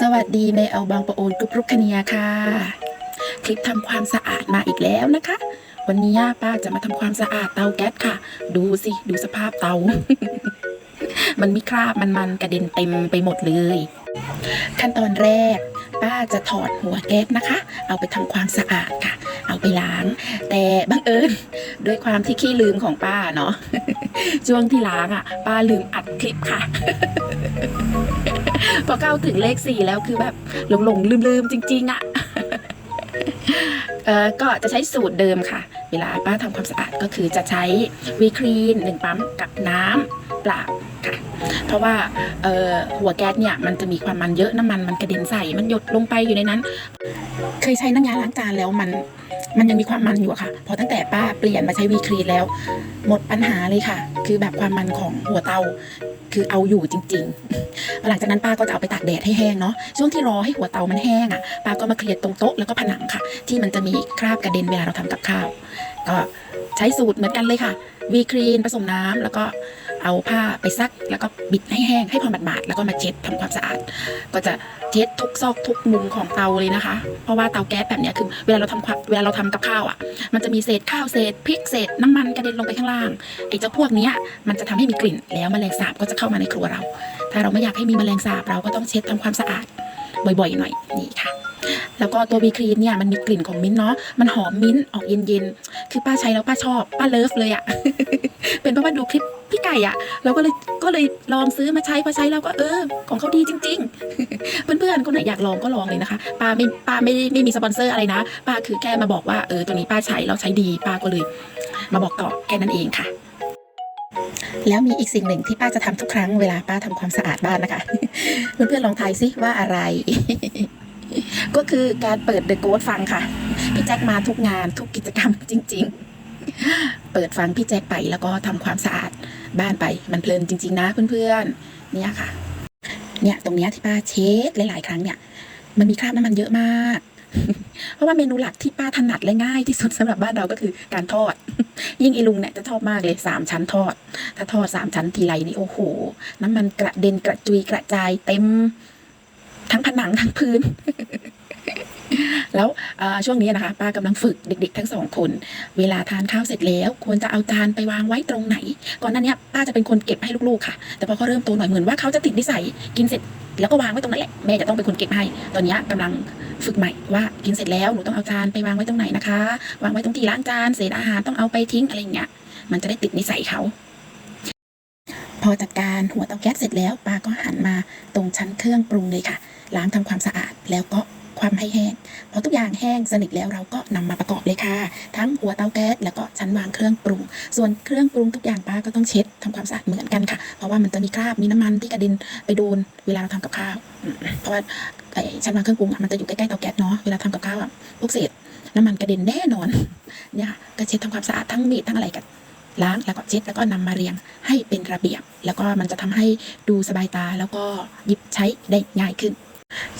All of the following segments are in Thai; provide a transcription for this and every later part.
สวัสดีแม่เอาบางประโอนกรุบรุกคเนียค่ะ คลิปทำความสะอาดมาอีกแล้วนะคะ วันนี้ป้าจะมาทำความสะอาดเตาแก๊สค่ะ ดูสิ ดูสภาพเตา มันมีคราบมันมันๆกระเด็นเต็มไปหมดเลย ขั้นตอนแรก ป้าจะถอดหัวแก๊สนะคะ เอาไปทำความสะอาดค่ะ เอาไปล้าง แต่บังเอิญด้วยความที่ขี้ลืมของป้าเนาะช่วงที่ล้างอะ ป้าลืมอัดคลิปค่ะ พอเข้าถึงเลขสี่แล้วคือแบบหลงหลงลืมลืมๆจริง ๆอะ่ะก็จะใช้สูตรเดิมค่ะ เวลาป้าทำความสะอาดก็คือจะใช้วีคลีนหนึ่งปั๊มกับน้ำ เปล่าค่ะเพราะว่าหัวแก๊สเนี่ยมันจะมีความมันเยอะน้ำมันมันกระเด็นใส่มันหยดลงไปอยู่ในนั้น เคยใช้น้ำยาล้างจานแล้วมันมันยังมีความมันอยู่ค่ะ พอตั้งแต่ป้าเปลี่ยนมาใช้วีคลีนแล้ว หมดปัญหาเลยค่ะ คือแบบความมันของหัวเตา คือเอาอยู่จริง ๆ หลังจากนั้นป้าก็จะเอาไปตากแดดให้แห้งเนาะ ช่วงที่รอให้หัวเตามันแห้งอะ ป้าก็มาเคลียร์ตรงโต๊ะแล้วก็ผนังค่ะ ที่มันจะมีคราบกระเด็นเวลาเราทำกับข้าว ก็ใช้สูตรเหมือนกันเลยค่ะ วีคลีนผสมน้ำแล้วก็ เอาผ้าไปซักแล้วก็บิดให้แห้งให้พอบาดๆแล้วก็มาเช็ดทำความสะอาด ก็จะเช็ดทุกซอกทุกมุมของเตาเลยนะคะ เพราะว่าเตาแก๊สแบบนี้คือเวลาเราทำความเวลาเราทำกับข้าวอะ มันจะมีเศษข้าวเศษพริกเศษน้ำมันกระเด็นลงไปข้างล่างไอ้เจ้าพวกนี้มันจะทำให้มีกลิ่น แล้วแมลงสาบก็จะเข้ามาในครัวเรา ถ้าเราไม่อยากให้มีแมลงสาบเราก็ต้องเช็ดทำความสะอาดบ่อยๆ หน่อยนี่ค่ะแล้วก็ตัววีครีนเนี่ยมันมีกลิ่นของมิ้นเนาะมันหอมมิ้นออกเย็นๆ คือป้าใช้แล้วป้าชอบ ป้าเลิฟเลยอะ เป็นเพราะว่าดูคลิป พี่ไก่อะเราก็เลยก็เลยลองซื้อมาใช้พอใช้แล้วก็เออ ของเขาดีจริง ๆ เพื่อนๆคนไหนอยากลองก็ลองเลยนะคะป้าไม่ป้าไม่ได้ไม่มีสปอนเซอร์อะไรนะป้าคือแค่มาบอกว่าเออตัวนี้ป้าใช้แล้วใช้ดีป้าก็เลย มาบอกต่อแค่นั้นเองค่ะแล้วมีอีกสิ่งหนึ่งที่ป้าจะทำทุกครั้งเวลาป้าทำความสะอาดบ้านนะคะ เพื่อนๆลองทายซิว่าอะไร ก็คือการเปิด The Ghost ฟังค่ะ พี่แจ็คมาทุกงานทุกกิจกรรมจริง ๆ เปิดฟังพี่แจ็คไปแล้วก็ทำความสะอาด บ้านไปมันเพลินจริง ๆ นะเพื่อนๆเนี่ยค่ะ เนี่ยตรงเนี้ยที่ป้าเช็ดหลาย ๆ ครั้งเนี่ย มันมีคราบน้ำมันเยอะมาก เพราะว่าเมนูหลักที่ป้าถนัดและง่ายที่สุดสำหรับบ้านเราก็คือการทอด ยิ่งอีลุงเนี่ยจะชอบมากเลยสามชั้นทอด ถ้าทอดสามชั้นทีไรนี่โอ้โห น้ำมันกระเด็นกระจุยกระจายเต็ม ทั้งผนังทั้งพื้น แล้วช่วงนี้นะคะป้ากำลังฝึกเด็ก ๆ ทั้งสองคน เวลาทานข้าวเสร็จแล้วควรจะเอาจานไปวางไว้ตรงไหน ก่อนหน้านี้ป้าจะเป็นคนเก็บให้ลูกๆค่ะ แต่พอเขาเริ่มโตหน่อยเหมือนว่าเขาจะติดนิสัยกินเสร็จแล้วก็วางไว้ตรงนั้นแหละแม่จะต้องเป็นคนเก็บให้ ตอนนี้ยกำลังฝึกใหม่ว่ากินเสร็จแล้วหนูต้องเอาจานไปวางไว้ตรงไหนนะคะ วางไว้ตรงที่ล้างจานเศษอาหารต้องเอาไปทิ้งอะไรอย่างเงี้ยมันจะได้ติดนิสัยเขาพอจัดการหัวเตาแก๊สเสร็จแล้วป้าก็หันมาตรงชั้นเครื่องปรุงเลยค่ะ ล้างทำความสะอาดแล้วก็ ความให้แห้งพอทุกอย่างแห้งสนิทแล้วเราก็นำมาประกอบเลยค่ะ ทั้งหัวเตาแก๊สแล้วก็ชั้นวางเครื่องปรุง ส่วนเครื่องปรุงทุกอย่างป้าก็ต้องเช็ดทำความสะอาดเหมือนกันค่ะ เพราะว่ามันจะมีคราบมีน้ำมันที่กระเด็นไปโดนเวลาเราทำกับข้าวเพราะว่าชั้นวางเครื่องปรุงอะมันจะอยู่ใกล้ๆเตาแก๊สเนาะเวลาทำกับข้าวพวกเศษน้ำมันกระเด็นแน่นอนเนี่ยก็เช็ดทำความสะอาดทั้งมีดทั้งอะไรกันล้างแล้วก็เช็ดแล้วก็นำมาเรียงให้เป็นระเบียบ แล้วก็มันจะทำให้ดูสบายตาแล้วก็หยิบใช้ได้ง่ายขึ้น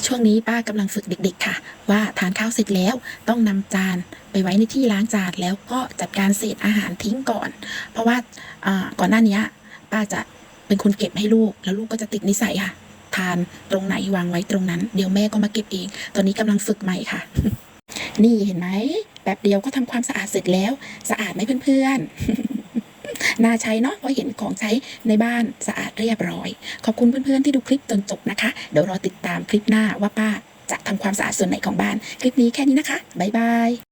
ช่วงนี้ป้ากำลังฝึกเด็ก ๆ ค่ะ ว่าทานข้าวเสร็จแล้วต้องนำจานไปไว้ในที่ล้างจานแล้วก็จัดการเศษอาหารทิ้งก่อน เพราะว่าก่อนหน้านี้ป้าจะเป็นคนเก็บให้ลูก แล้วลูกก็จะติดนิสัยค่ะ ทานตรงไหนวางไว้ตรงนั้น เดี๋ยวแม่ก็มาเก็บเอง ตอนนี้กำลังฝึกใหม่ค่ะ นี่เห็นไหมแป๊บเดียวก็ทำความสะอาดเสร็จแล้ว สะอาดไหมเพื่อนๆ น่าใช้เนาะเพราะเห็นของใช้ในบ้านสะอาดเรียบร้อย ขอบคุณเพื่อนๆที่ดูคลิปจนจบนะคะ เดี๋ยวรอติดตามคลิปหน้าว่าป้าจะทำความสะอาดส่วนไหนของบ้าน คลิปนี้แค่นี้นะคะบ๊ายบาย